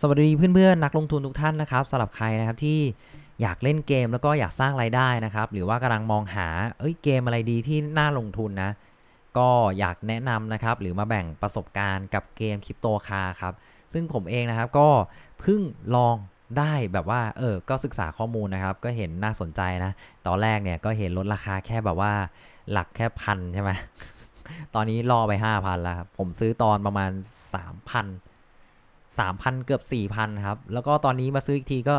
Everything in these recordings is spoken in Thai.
สวัสดีเพื่อนๆนักลงทุนทุกท่านนะครับสำหรับใครนะครับที่อยากเล่นเกมแล้วก็อยากสร้างรายได้นะครับ หรือว่ากำลังมองหาเอ้ยเกมอะไรดีที่น่าลงทุนนะ ก็อยากแนะนำนะครับ หรือมาแบ่งประสบการณ์กับเกมคริปโตคาครับ ซึ่งผมเองนะครับก็เพิ่งลองได้แบบว่าเออก็ศึกษาข้อมูลนะครับ ก็เห็นน่าสนใจนะ ตอนแรกเนี่ยก็เห็นลดราคาแค่แบบว่าหลักแค่พันใช่ไหมตอนนี้รอไป 5,000แล้วครับผมซื้อตอนประมาณ 3,000 3,000เกือบ4,000ครับ แล้วก็ตอนนี้มาซื้ออีกทีก็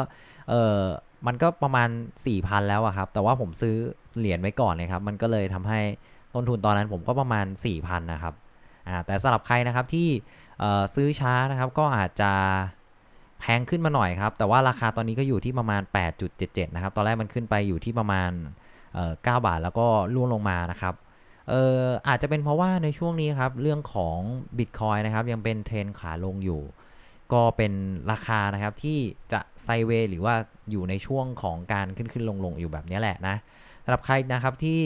เออมันก็ประมาณ4,000แล้วอะครับ แต่ว่าผมซื้อเหรียญไว้ก่อนเลยครับ มันก็เลยทำให้ต้นทุนตอนนั้นผมก็ประมาณ4,000นนะครับอ่าแต่สำหรับใครนะครับที่ซื้อช้านะครับก็อาจจะแพงขึ้นมาหน่อยครับ แต่ว่าราคาตอนนี้ก็อยู่ที่ประมาณ 8.77 นะครับ ตอนแรกมันขึ้นไปอยู่ที่ประมาณเอ่อ9บาทแล้วก็ร่วงลงมานะครับเอ่ออาจจะเป็นเพราะว่าในช่วงนี้ครับ เรื่องของ Bitcoin นะครับ ยังเป็นเทรนขาลงอยู่ ก็เป็นราคานะครับที่จะไซเวย์หรือว่าอยู่ในช่วงของการขึ้นขึ้นลงลงอยู่แบบนี้แหละนะสำหรับใครนะครับที่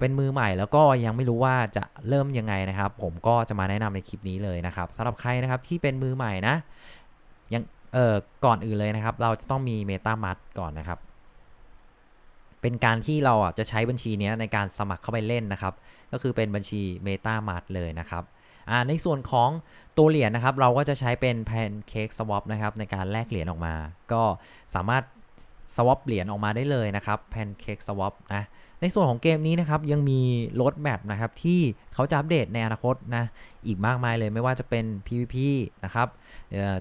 เป็นมือใหม่แล้วก็ยังไม่รู้ว่าจะเริ่มยังไงนะครับ ผมก็จะมาแนะนำในคลิปนี้เลยนะครับสำหรับใครนะครับที่เป็นมือใหม่นะยังเอ่อก่อนอื่นเลยนะครับ เราจะต้องมี MetaMask ก่อนนะครับ เป็นการที่เราอะจะใช้บัญชีเนี้ยในการสมัครเข้าไปเล่นนะครับ ก็คือเป็นบัญชี MetaMask เลยนะครับ ในส่วนของตัวเหรียญนะครับ เราก็จะใช้เป็น Pancake Swap นะครับในการแลกเหรียญออกมา ก็สามารถ swap เหรียญออกมาได้เลยนะครับ Pancake Swap นะในส่วนของเกมนี้นะครับยังมีรถแมปนะครับที่เขาจะอัปเดตในอนาคตนะอีกมากมายเลยไม่ว่าจะเป็น PVP นะครับ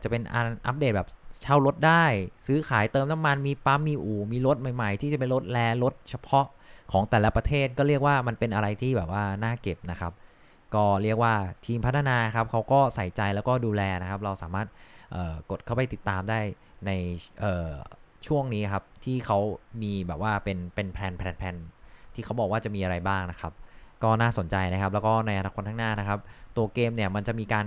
จะเป็นอันอัปเดตแบบเช่ารถได้ ซื้อขายเติมน้ำมันมีปั๊มมีอู่มีรถใหม่ๆ ที่จะเป็นรถแลรถเฉพาะของแต่ละประเทศก็เรียกว่ามันเป็นอะไรที่แบบว่าน่าเก็บนะครับ ก็เรียกว่าทีมพัฒนาครับเขาก็ใส่ใจแล้วก็ดูแลนะครับ เราสามารถกดเข้าไปติดตามได้ในช่วงนี้ครับ ที่เขามีแบบว่าเป็นเป็นแผนแผนแผนที่เขาบอกว่าจะมีอะไรบ้างนะครับก็น่าสนใจนะครับ แล้วก็ในอนาคตข้างหน้านะครับ ตัวเกมเนี่ยมันจะมีการ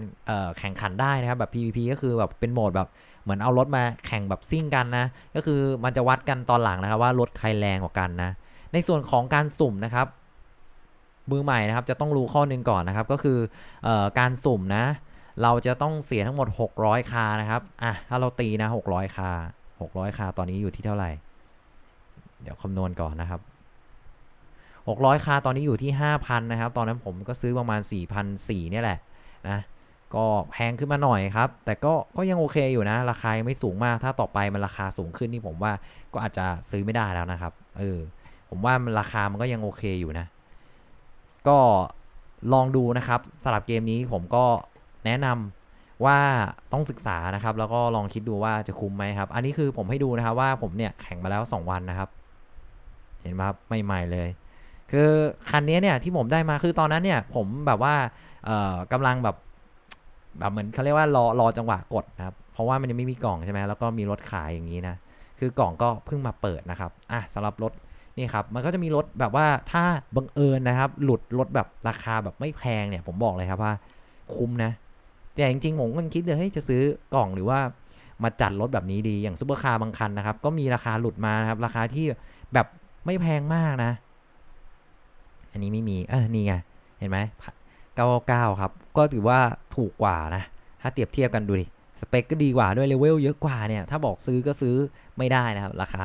แข่งขันได้นะครับ แบบ PVP ก็คือแบบเป็นโหมดแบบเหมือนเอารถมาแข่งแบบซิ่งกันนะ ก็คือมันจะวัดกันตอนหลังนะครับว่ารถใครแรงกว่ากันนะ ในส่วนของการสุ่มนะครับ มือใหม่นะครับจะต้องรู้ข้อหนึงก่อนนะครับ ก็คือออการสุ่มนะ เราจะต้องเสียทั้งหมด 600 คานะครับอะถ้าเราตีนะ 600 คา 600 คาตอนนี้อยู่ที่เท่าไหร่ เดี๋ยวคำนวณก่อนนะครับ 600 คาตอนนี้อยู่ที่ 5,000 นะครับ ตอนนั้นผมก็ซื้อประมาณ4,400เนี่ยแหละนะก็แพงขึ้นมาหน่อยครับ แต่ก็ก็ยังโอเคอยู่นะ ราคายังไม่สูงมากถ้าต่อไปมันราคาสูงขึ้นนี่ผมว่าก็อาจจะซื้อไม่ได้แล้วนะครับเออผมว่าราคามันก็ยังโอเคอยู่นะ ก็ลองดูนะครับสำหรับเกมนี้ผมก็แนะนำว่าต้องศึกษานะครับ แล้วก็ลองคิดดูว่าจะคุ้มไหมครับ อันนี้คือผมให้ดูนะครับว่าผมเนี่ยแข่งมาแล้ว 2 วันนะครับ เห็นไหมครับใหม่ๆเลย คือคันนี้เนี่ยที่ผมได้มาคือตอนนั้นเนี่ยผมแบบว่าเอ่อกำลังแบบแบบเหมือนเขาเรียกว่ารอรอจังหวะกดนะครับเพราะว่ามันยังไม่มีกล่องใช่ไหมแล้วก็มีรถขายอย่างนี้นะคือกล่องก็เพิ่งมาเปิดนะครับอะสำหรับรถ นี่ครับมันก็จะมีรถแบบว่าถ้าบังเอิญนะครับ หลุดรถแบบราคาแบบไม่แพงเนี่ย ผมบอกเลยครับว่าคุ้มนะ แต่จริงๆผมก็คิดเลยเฮ้ยจะซื้อกล่องหรือว่ามาจัดรถแบบนี้ดีอย่างซุปเปอร์คาร์บางคันนะครับ ก็มีราคาหลุดมานะครับ ราคาที่แบบไม่แพงมากนะ อันนี้ไม่มีเออนี่ไงเห็นไหมเก้าเก้าครับ ก็ถือว่าถูกกว่านะ ถ้าเทียบเทียบกันดูดิสเปคก็ดีกว่าด้วยเลเวลเยอะกว่าเนี่ย ถ้าบอกซื้อก็ซื้อไม่ได้นะครับ ราคา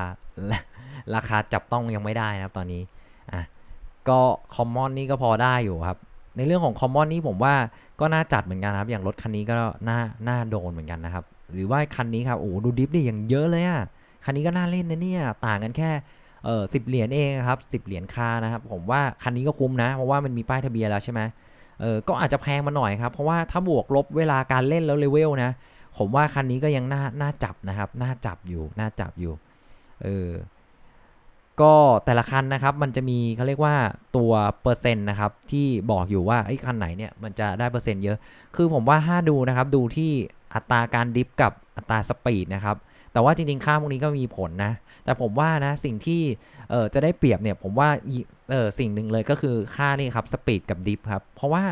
ราคาจับต้องยังไม่ได้นะครับตอนนี้อะก็คอมมอนนี่ก็พอได้อยู่ครับ ในเรื่องของคอมมอนนี่ผมว่าก็น่าจัดเหมือนกันครับ อย่างรถคันนี้ก็น่าน่าโดนเหมือนกันนะครับ หรือว่าคันนี้ครับโอ้โหดูดิฟดิอย่างเยอะเลยอะ่ะคันนี้ก็น่าเล่นนะเนี่ยต่างกันแค่เออสิบเหรียญเองครับสิบเหรียญค่านะครับ ผมว่าคันนี้ก็คุ้มนะ เพราะว่ามันมีป้ายทะเบียนแล้วใช่ไหมเออก็อาจจะแพงมาหน่อยครับ เพราะว่าถ้าบวกลบเวลาการเล่นแล้วเลเวลนะ ผมว่าคันนี้ก็ยังน่าน่าจับนะครับ น่าจับอยู่ น่าจับอยู่ เออ ก็แต่ละคันนะครับมันจะมีเขาเรียกว่าตัวเปอร์เซ็นต์นะครับที่บอกอยู่ว่าไอ้คันไหนเนี่ยมันจะได้เปอร์เซ็นต์เยอะ คือผมว่าถ้าดูนะครับดูที่อัตราการดิฟกับอัตราสปีดนะครับแต่ว่าจริงๆ ค่าพวกนี้ก็มีผลนะ แต่ผมว่านะสิ่งที่เออจะได้เปรียบเนี่ยผมว่าเออสิ่งหนึ่งเลยก็คือค่านี่ครับสปีดกับดิฟครับ เพราะว่า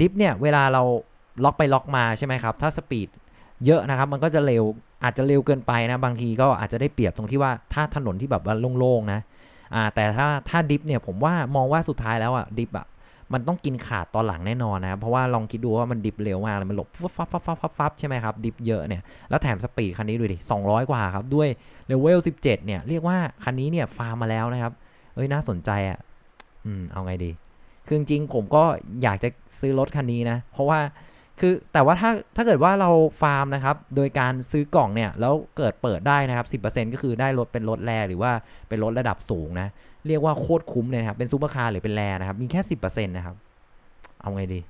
ดิฟเนี่ยเวลาเราล็อกไปล็อกมาใช่ไหมครับ ถ้าสปีด เยอะนะครับ มันก็จะเร็วอาจจะเร็วเกินไปนะบางทีก็อาจจะได้เปรียบตรงที่ว่าถ้าถนนที่แบบว่าโล่งๆนะอ่าแต่ถ้าถ้าดิฟเนี่ยผมว่ามองว่าสุดท้ายแล้วอะดิฟอะมันต้องกินขาดตอนหลังแน่นอนนะครับเพราะว่าลองคิดดูว่ามันดิฟเร็วมากเลยมันหลบฟับฟับฟับฟับฟับฟบใช่ไหมครับ ดิฟเยอะเนี่ย แล้วแถมสปีดคันนี้ดูดิ 200 กว่าครับ ด้วยเลเวล 17 เนี่ย เรียกว่าคันนี้เนี่ย ฟาร์มมาแล้วนะครับ เอ้ย น่าสนใจอะ อืม เอาไงดี คือจริงๆผมก็อยากจะซื้อรถคันนี้นะ เพราะว่า คือแต่ว่าถ้าถ้าเกิดว่าเราฟาร์มนะครับ โดยการซื้อกล่องเนี่ย แล้วเกิดเปิดได้นะครับ 10%ก็คือได้รถเป็นรถแรหรือว่าเป็นรถระดับสูงนะ เรียกว่าโคตรคุ้มเลยครับ เป็นซูเปอร์คาร์หรือเป็นแรนะครับ มีแค่ 10%นะครับ เอาไงดี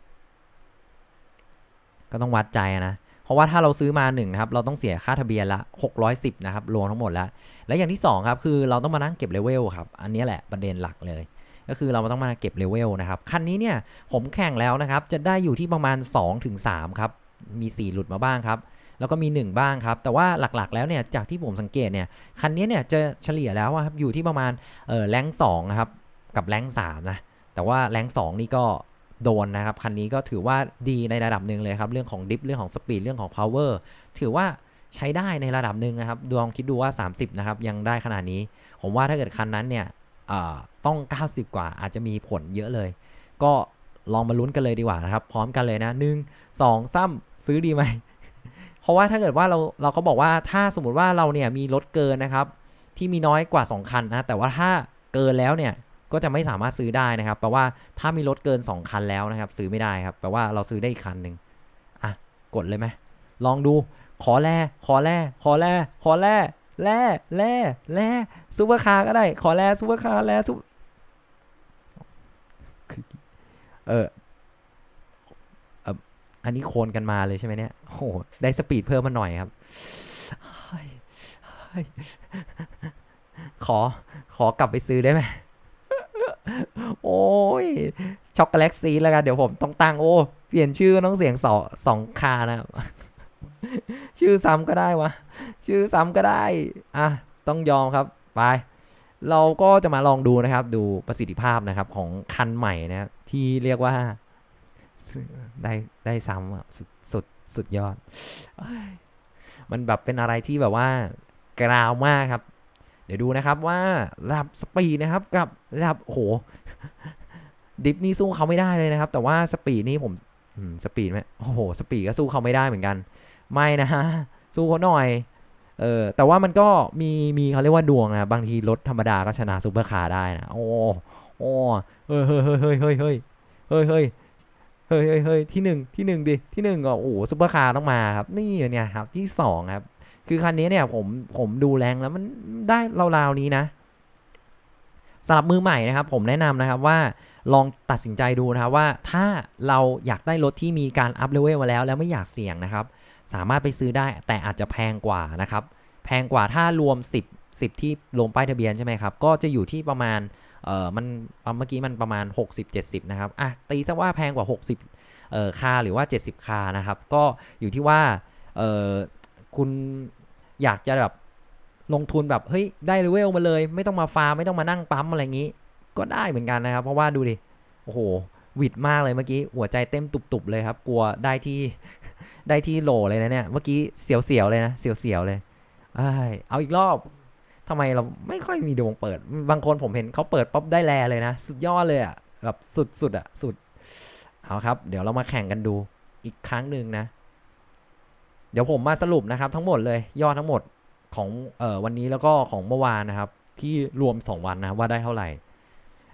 ก็ต้องวัดใจนะ เพราะว่าถ้าเราซื้อมาหนึ่งนะครับ เราต้องเสียค่าทะเบียนละ 610 นะครับรวมทั้งหมดแล้วและอย่างที่2ครับคือเราต้องมานั่งเก็บเลเวลครับ อันนี้แหละประเด็นหลักเลย ก็คือเราต้องมาเก็บเลเวลนะครับ คันนี้เนี่ยผมแข่งแล้วนะครับ จะได้อยู่ที่ประมาณ 2-3 ครับ มี 4 หลุดมาบ้างครับ แล้วก็มี 1 บ้างครับ แต่ว่าหลักๆแล้วเนี่ยจากที่ผมสังเกตเนี่ยคันนี้เนี่ยจะเฉลี่ยแล้วครับอยู่ที่ประมาณเออแรงสองครับกับแรงสามนะแต่ว่าแรงสองนี่ก็โดนนะครับคันนี้ก็ถือว่าดีในระดับหนึ่งเลยครับเรื่องของดิฟเรื่องของสปีดเรื่องของ power ถือว่าใช้ได้ในระดับหนึ่งนะครับดวงคิดดูว่า 30 นะครับ ยังได้ขนาดนี้ ผมว่าถ้าเกิดคันนั้นเนี่ย ต้อง 90 กว่าอาจจะมีผลเยอะเลย ก็ลองมาลุ้นกันเลยดีกว่านะครับ พร้อมกันเลยนะหนึ่งสองซ้ำซื้อดีไหม เพราะว่าถ้าเกิดว่าเราเราก็บอกว่าถ้าสมมติว่าเราเนี่ยมีรถเกินนะครับ ที่มีน้อยกว่า 2 คันนะแต่ว่าถ้าเกินแล้วเนี่ยก็จะไม่สามารถซื้อได้นะครับแปลว่าถ้ามีรถเกิน 2 คันแล้วนะครับ ซื้อไม่ได้ครับแปลว่าเราซื้อได้อีกคันหนึ่งอะกดเลยไหมลองดูขอแร่ขอแร่ขอแร่ขอแร่ แร่แร่แร่ซูเปอร์คาร์ก็ได้ ขอแร่ซูเปอร์คาร์แร่ซูเออเอ,อันนี้โคนกันมาเลยใช่ไหมเนี่ยโอ้โหได้สปีดเพิ่มมาหน่อยครับ ขอ ขอกลับไปซื้อได้ไหม โอ้ย ช็อกโกแลตซีแล้วกัน เดี๋ยวผมต้องตั้ง โอ้ เปลี่ยนชื่อต้องเสียงสองสองคานะครับ ชื่อซ้ำก็ได้วะ ชื่อซ้ำก็ได้ อะ ต้องยอมครับ ไป เราก็จะมาลองดูนะครับ ดูประสิทธิภาพนะครับของคันใหม่นะครับที่เรียกว่า ได้ได้ซ้ำอะสุดสุดสุดยอด มันแบบเป็นอะไรที่แบบว่ากราวมากครับ เดี๋ยวดูนะครับว่าระดับสปีดนะครับกับระดับโห ดิฟนี่สู้เขาไม่ได้เลยนะครับ แต่ว่าสปีดนี่ผมอืมสปีดไหมโอ้โห สปีดก็สู้เขาไม่ได้เหมือนกัน ไม่นะสู้เขาหน่อย เออแต่ว่ามันก็มีมีเขาเรียกว่าดวงนะบางทีรถธรรมดาก็ชนะซูเปอร์คาร์ได้นะโอ้โอ้เฮ้ยเฮ้ยเฮ้ยเฮ้ยเฮ้ยเฮ้ยเฮ้ยเฮ้ยเฮ้ยเฮ้ยที่หนึ่งที่หนึ่งดิที่หนึ่งก็โอ้ซูเปอร์คาร์ต้องมาครับ นี่เนี่ยครับที่สองครับ คือคันนี้เนี่ยผมผมดูแรงแล้วมันได้ราวๆนี้นะสำหรับมือใหม่นะครับ ผมแนะนำนะครับว่าลองตัดสินใจดูนะครับว่าถ้าเราอยากได้รถที่มีการอัพเลเวลมาแล้วแล้วไม่อยากเสี่ยงนะครับ สามารถไปซื้อได้แต่อาจจะแพงกว่านะครับ แพงกว่าถ้ารวม 10 10 ที่รวมป้ายทะเบียนใช่ไหมครับ ก็จะอยู่ที่ประมาณเออมันเมื่อกี้มันประมาณ 60-70 นะครับอะตีซะว่าแพงกว่า 60เอ่อคาหรือว่า 70 คานะครับ ก็อยู่ที่ว่าเออคุณอยากจะแบบลงทุนแบบเฮ้ยได้เลเวลมาเลย ไม่ต้องมาฟาร์มไม่ต้องมานั่งปั๊มอะไรอย่างนี้ ก็ได้เหมือนกันนะครับ เพราะว่าดูดิโอ้โหหวิดมากเลยเมื่อกี้หัวใจเต้มตุบๆเลยครับ กลัวได้ที่ ได้ที่โหลเลยนะเนี่ย เมื่อกี้เสียวๆเลยนะ เสียวๆเลยเอเอาอีกรอบทำไมเราไม่ค่อยมีดวงเปิด บางคนผมเห็นเขาเปิดป๊อปได้แลเลยนะ สุดยอดเลยอะ แบบสุดๆอะ สุด เอาครับ เดี๋ยวเรามาแข่งกันดูอีกครั้งหนึ่งนะ เดี๋ยวผมมาสรุปนะครับ ทั้งหมดเลยยอดทั้งหมดของเออวันนี้แล้วก็ของเมื่อวานนะครับ ที่รวม 2 วันนะว่าได้เท่าไหร่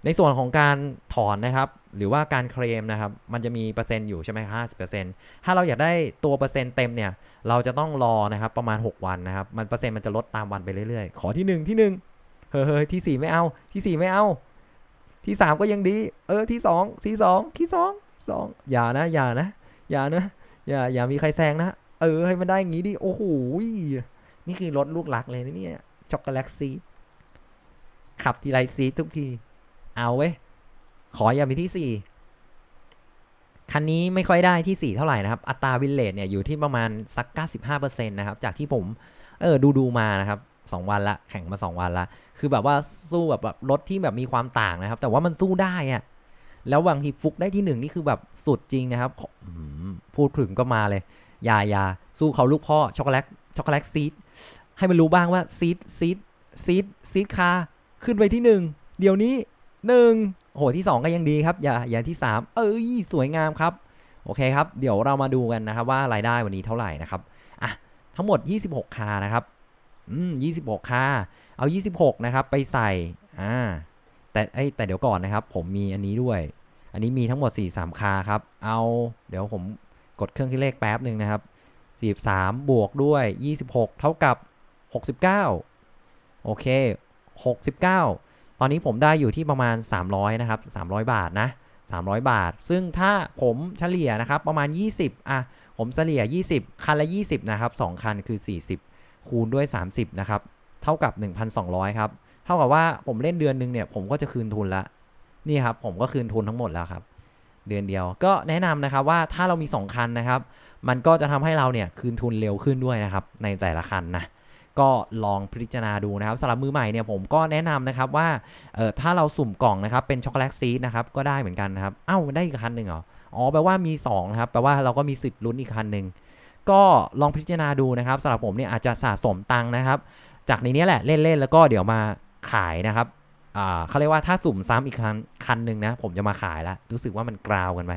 ในส่วนของการถอนนะครับ หรือว่าการเคลมนะครับ มันจะมีเปอร์เซ็นต์อยู่ใช่ไหมห้าสิบเปอร์เซ็นต์ถ้าเราอยากได้ตัวเปอร์เซ็นต์เต็มเนี่ย เราจะต้องรอนะครับประมาณ 6 วันนะครับ มันเปอร์เซ็นต์มันจะลดตามวันไปเรื่อยๆ ขอที่ 1 ที่ 1 เฮ้ยเฮ้ยที่ 4 ไม่เอา ที่ 4 ไม่เอา ที่ 3 ก็ยังดี เออ ที่ 2 ที่ 2 ที่ 2 2 อย่านะ อย่านะ อย่านะ อย่า อย่ามีใครแซงนะ เออ ให้มันได้อย่างงี้ดิ โอ้โห นี่คือรถลูกหลักเลยนะเนี่ย ช็อกโกแลตซีขับทีไรซีทุกที เอาเว้ย ขออย่ามีที่ 4 คันนี้ไม่ค่อยได้ที่ 4 เท่าไหร่นะครับ อัตราวินเลทเนี่ยอยู่ที่ประมาณสัก 95%นะครับ จากที่ผมเออดูดูมานะครับ 2 วันละแข่งมา 2 วันละ คือแบบว่าสู้แบบแบบรถที่แบบมีความต่างนะครับ แต่ว่ามันสู้ได้อะแล้วบางทีฟุกได้ที่หนึ่งนี่คือแบบสุดจริงนะครับพูดถึงก็มาเลยยายาสู้เขาลูกพ่อช็อกโกแลตช็อกโกแลตซีดให้มันรู้บ้างว่าซีดซีดซีดซีดคาขึ้นไปที่หนึ่งเดี๋ยวนี้ หนึ่งโหที่สองก็ยังดีครับ อย่าอย่าที่สามเอ้ยสวยงามครับ โอเคครับ เดี๋ยวเรามาดูกันนะครับว่ารายได้วันนี้เท่าไหร่นะครับอะทั้งหมด 26คานะครับอืม26คาเอา 26 นะครับ ไปใส่อ่าแต่ไอยแต่เดี๋ยวก่อนนะครับ ผมมีอันนี้ด้วย อันนี้มีทั้งหมด 43คาครับ เอาเดี๋ยวผมกดเครื่องคิดเลขแป๊บหนึ่งนะครับ43 บวกด้วย 26 เท่ากับ 69 โอเค 69 ตอนนี้ผมได้อยู่ที่ประมาณ 300นะครับ300 บาทนะ300 บาท ซึ่งถ้าผมเฉลี่ยนะครับประมาณ 20อะผมเฉลี่ย 20 คันละ 20นะครับ2คันคือ 40 คูณด้วย 30นะครับเท่ากับ 1,200ครับเท่ากับว่าผมเล่นเดือนนึงเนี่ยผมก็จะคืนทุนละนี่ครับผมก็คืนทุนทั้งหมดแล้วครับเดือนเดียวก็แนะนำนะครับว่าถ้าเรามี 2 คันนะครับ มันก็จะทำให้เราเนี่ยคืนทุนเร็วขึ้นด้วยนะครับในแต่ละคันนะ ก็ลองพิจารณาดูนะครับสำหรับมือใหม่เนี่ยผมก็แนะนำนะครับว่าเออถ้าเราสุ่มกล่องนะครับเป็นช็อกโกแลตซีดนะครับก็ได้เหมือนกันนะครับเอ้าได้อีกคันหนึ่งเหรออ๋อแปลว่ามี2นะครับแปลว่าเราก็มีสิทธิ์ลุ้นอีกคันหนึ่งก็ลองพิจารณาดูนะครับสำหรับผมเนี่ยอาจจะสะสมตังค์นะครับ จากในนี้แหละเล่นๆแล้วก็เดี๋ยวมาขายนะครับเขาเรียกว่าถ้าสุ่มซ้ำอีกคันคันหนึ่งนะ ผมจะมาขายแล้ว รู้สึกว่ามันกราวกันไป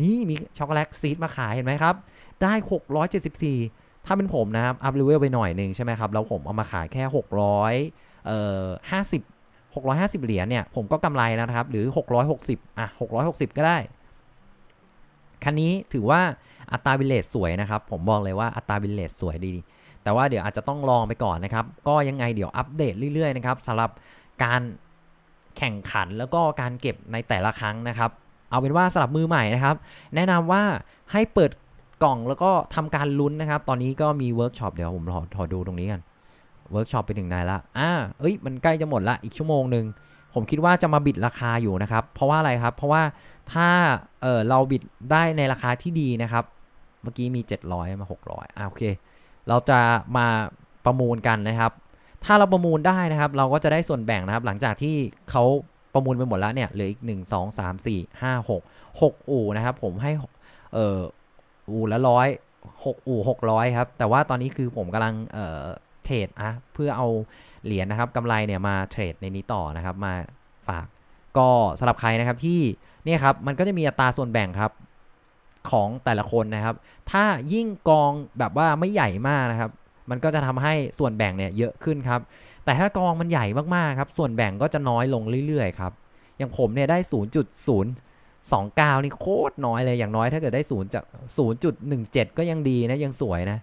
นี่มีช็อกโกแลตซีดมาขายเห็นไหมครับ ได้ 674 ถ้าเป็นผมนะครับอัพเลเวลไปหน่อยหนึ่งใช่ไหมครับแล้วผมเอามาขายแค่600เอ่อ50 650 เหรียญเนี่ยผมก็กำไรแล้วนะครับ หรือ 660อะ660 ก็ได้ คันนี้ถือว่าอัตราบิลเลตสวยนะครับ ผมบอกเลยว่าอัตราบิลเลตสวยดี แต่ว่าเดี๋ยวอาจจะต้องลองไปก่อนนะครับ ก็ยังไงเดี๋ยวอัปเดตเรื่อยๆนะครับสำหรับการแข่งขันแล้วก็การเก็บในแต่ละครั้งนะครับ เอาเป็นว่าสำหรับมือใหม่นะครับ แนะนำว่าให้เปิด กล่องแล้วก็ทำการลุ้นนะครับ ตอนนี้ก็มีเวิร์กช็อปเดี๋ยวผมขอขอดูตรงนี้กันเวิร์กช็อปไปถึงไหนละอ่าเอ้ยมันใกล้จะหมดละอีกชั่วโมงหนึ่งผมคิดว่าจะมาบิดราคาอยู่นะครับ เพราะว่าอะไรครับ เพราะว่าถ้าเออเราบิดได้ในราคาที่ดีนะครับ เมื่อกี้มี 700 มา 600อ่าโอเค เราจะมาประมูลกันนะครับ ถ้าเราประมูลได้นะครับ เราก็จะได้ส่วนแบ่งนะครับ หลังจากที่เขาประมูลไปหมดแล้วเนี่ยเหลืออีก 1 2 3 4 5 6 6 อู่นะครับ ผมให้เออ อู่ละร้อยหกอู่หกร้อยครับ แต่ว่าตอนนี้คือผมกำลังเอ่อเทรดอะเพื่อเอาเหรียญนะครับกำไรเนี่ยมาเทรดในนี้ต่อนะครับมาฝากก็สำหรับใครนะครับที่เนี่ยครับมันก็จะมีอัตราส่วนแบ่งครับของแต่ละคนนะครับ ถ้ายิ่งกองแบบว่าไม่ใหญ่มากนะครับ มันก็จะทำให้ส่วนแบ่งเนี่ยเยอะขึ้นครับ แต่ถ้ากองมันใหญ่มากๆครับ ส่วนแบ่งก็จะน้อยลงเรื่อยๆครับ อย่างผมเนี่ยได้ 29 นี่โคตรน้อยเลยอย่างน้อยถ้าเกิดได้0จาก0.17 ก็ยังดีนะยังสวยนะ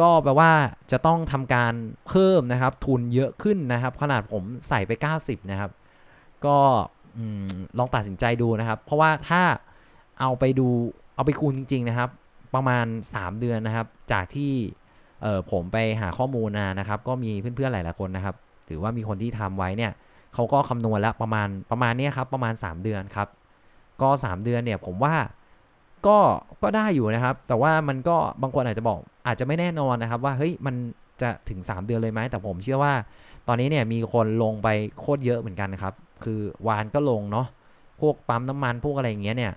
ก็แปลว่าจะต้องทำการเพิ่มนะครับ ทุนเยอะขึ้นนะครับ ขนาดผมใส่ไป 90 นะครับ ก็อลองตัดสินใจดูนะครับ เพราะว่าถ้าเอาไปดูเอาไปคูณจริง ๆ นะครับ ประมาณ 3 เดือนนะครับ จากที่เผมไปหาข้อมูลมานะครับ ก็มีเพื่อนๆหลายๆคนนะครับ ถือว่ามีคนที่ทำไว้เนี่ยเขาก็คำนวณแล้วประมาณประมาณนี้ครับประมาณ 3 เดือนครับ ก็ 3 เดือนเนี่ยผมว่าก็ก็ได้อยู่นะครับ แต่ว่ามันก็บางคนอาจจะบอกอาจจะไม่แน่นอนนะครับ ว่าเฮ้ยมันจะถึง 3 เดือนเลยไหมแต่ผมเชื่อว่า ตอนนี้เนี่ยมีคนลงไปโคตรเยอะเหมือนกันนะครับ คือวานก็ลงเนาะพวกปั๊มน้ำมันพวกอะไรอย่างเงี้ยเนี่ย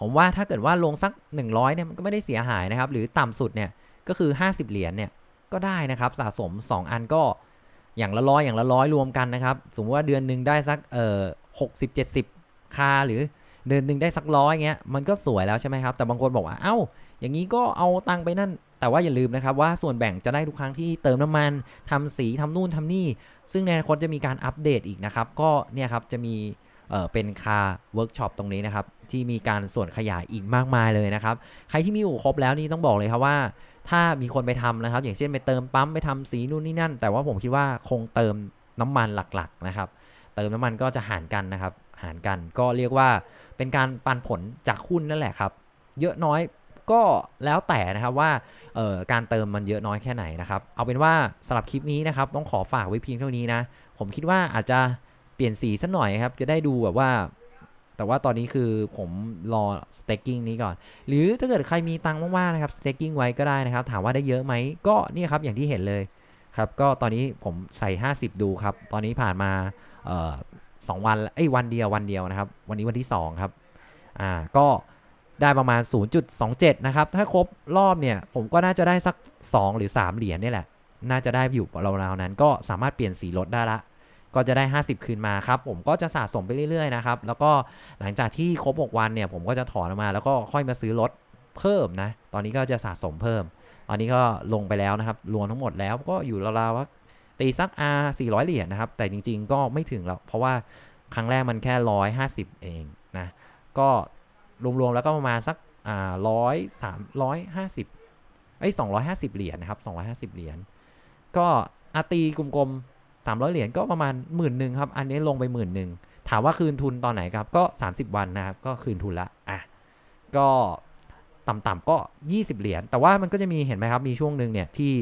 ผมว่าถ้าเกิดว่าลงสัก 100เนี่ยมันก็ไม่ได้เสียหายนะครับ หรือต่ำสุดเนี่ยก็คือ 50 เหรียญเนี่ยก็ได้นะครับสะสม 2 อันก็อย่างละร้อยอย่างละร้อยรวมกันนะครับ สมมติว่าเดือนหนึ่งได้สักเอ่อหกสิบเจ็ดสิบ คาหรือเดือนหนึ่งได้สักร้อยเงี้ยมันก็สวยแล้วใช่ไหมครับ แต่บางคนบอกว่าเอ้า อย่างนี้ก็เอาตังไปนั่น แต่ว่าอย่าลืมนะครับว่าส่วนแบ่งจะได้ทุกครั้งที่เติมน้ำมันทำสีทำนู่นทำนี่ ซึ่งในอนาคตจะมีการอัปเดตอีกนะครับ ก็เนี่ยครับจะมีเออเป็นคาเวิร์กช็อปตรงนี้นะครับ ที่มีการส่วนขยายอีกมากมายเลยนะครับ ใครที่มีอู่ครบแล้วนี่ต้องบอกเลยครับว่า ถ้ามีคนไปทำนะครับ อย่างเช่นไปเติมปั๊มไปทำสีนู่นนี่นั่น แต่ว่าผมคิดว่าคงเติมน้ำมันหลักๆนะครับ เติมน้ำมันก็จะหารกันนะครับ หารกัน ก็เรียกว่าเป็นการปันผลจากหุ้นนั่นแหละครับ เยอะน้อยก็แล้วแต่นะครับว่าการเติมมันเยอะน้อยแค่ไหนนะครับ เอาเป็นว่าสำหรับคลิปนี้นะครับ ต้องขอฝากไว้เพียงเท่านี้นะ ผมคิดว่าอาจจะเปลี่ยนสีสักหน่อยครับ จะได้ดูแบบว่า แต่ว่าตอนนี้คือผมรอ staking นี้ก่อน หรือถ้าเกิดใครมีตังค์มากๆนะครับ staking ไว้ก็ได้นะครับ ถามว่าได้เยอะไหมก็นี่ครับอย่างที่เห็นเลยครับ ก็ตอนนี้ผมใส่ 50 ดูครับ ตอนนี้ผ่านมา สองวันเอ้วันเดียววันเดียวนะครับ วันนี้วันที่ 2 ครับอ่าก็ได้ประมาณ 0.27 นะครับ ถ้าครบรอบเนี่ย ผมก็น่าจะได้สัก 2 หรือ 3 เหรียญนี่แหละ น่าจะได้อยู่ราวๆนั้น ก็สามารถเปลี่ยนสีรถได้ละ ก็จะได้ 50 คืนมาครับ ผมก็จะสะสมไปเรื่อยๆนะครับ แล้วก็หลังจากที่ครบ 6 วันเนี่ย ผมก็จะถอนออกมาแล้วก็ค่อยมาซื้อรถเพิ่มนะ ตอนนี้ก็จะสะสมเพิ่ม ตอนนี้ก็ลงไปแล้วนะครับ รวมทั้งหมดแล้วก็อยู่ราวๆว่า ตีสัก R 400 เหรียญนะครับ แต่จริงๆก็ไม่ถึงหรอกเพราะว่าครั้งแรกมันแค่ 150 เองนะ ก็รวมๆแล้วก็ประมาณสักอ่าร้อยสามร้อยห้าสิบไอ้สองร้อยห้าสิบเหรียญนะครับสองร้อยห้าสิบเหรียญ ก็อาตีกลมๆสามร้อยเหรียญก็ประมาณหมื่นหนึ่งครับ อันนี้ลงไปหมื่นหนึ่งถามว่าคืนทุนตอนไหนครับ ก็ 30 วันนะครับ ก็คืนทุนละ อะ ก็ ต่ำๆก็ 20 เหรียญ แต่ว่ามันก็จะมีเห็นไหมครับ มีช่วงหนึ่งเนี่ยที่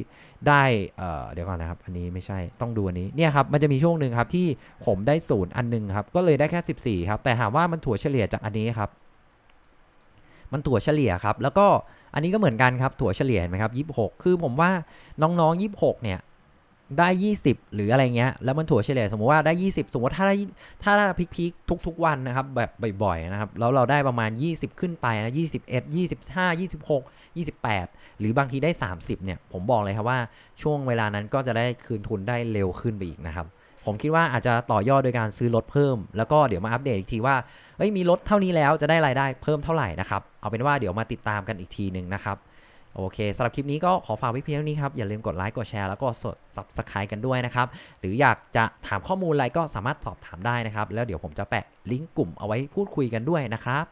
ได้เเดี๋ยวก่อนนะครับ อันนี้ไม่ใช่ ต้องดูอันนี้ เนี่ยครับ มันจะมีช่วงหนึ่งครับที่ผมได้ศูนย์อันหนึงครับ ก็เลยได้แค่ 14 ครับ แต่ถามว่ามันถั่วเฉลี่ยจากอันนี้ครับ มันถั่วเฉลี่ยครับ แล้วก็อันนี้ก็เหมือนกันครับ ถั่วเฉลี่ยเห็นไหมครับ 26 คือผมว่าน้องๆ 26 เนี่ย ได้ 20 หรืออะไรเงี้ย แล้วมันถั่วเฉลี่ยสมมติว่าได้ 20 สมมติถ้าได้ถ้าพีคๆทุก ๆ วันนะครับ แบบบ่อยๆนะครับ แล้วเราได้ประมาณ 20 ขึ้นไปนะ21 25 26 28 หรือบางทีได้ 30 เนี่ย ผมบอกเลยครับว่าช่วงเวลานั้นก็จะได้คืนทุนได้เร็วขึ้นไปอีกนะครับ ผมคิดว่าอาจจะต่อยอดโดยการซื้อรถเพิ่ม แล้วก็เดี๋ยวมาอัปเดตอีกทีว่าเอ้ยมีรถเท่านี้แล้วจะได้รายได้เพิ่มเท่าไหร่นะครับ เอาเป็นว่าเดี๋ยวมาติดตามกันอีกทีหนึ่งนะครับ โอเคสำหรับคลิปนี้ก็ขอฝากไว้เพียงเท่านี้ครับ อย่าลืมกดไลค์กดแชร์แล้วก็สด subscribe กันด้วยนะครับ หรืออยากจะถามข้อมูลอะไรก็สามารถสอบถามได้นะครับ แล้วเดี๋ยวผมจะแปะลิงก์กลุ่มเอาไว้พูดคุยกันด้วยนะครับ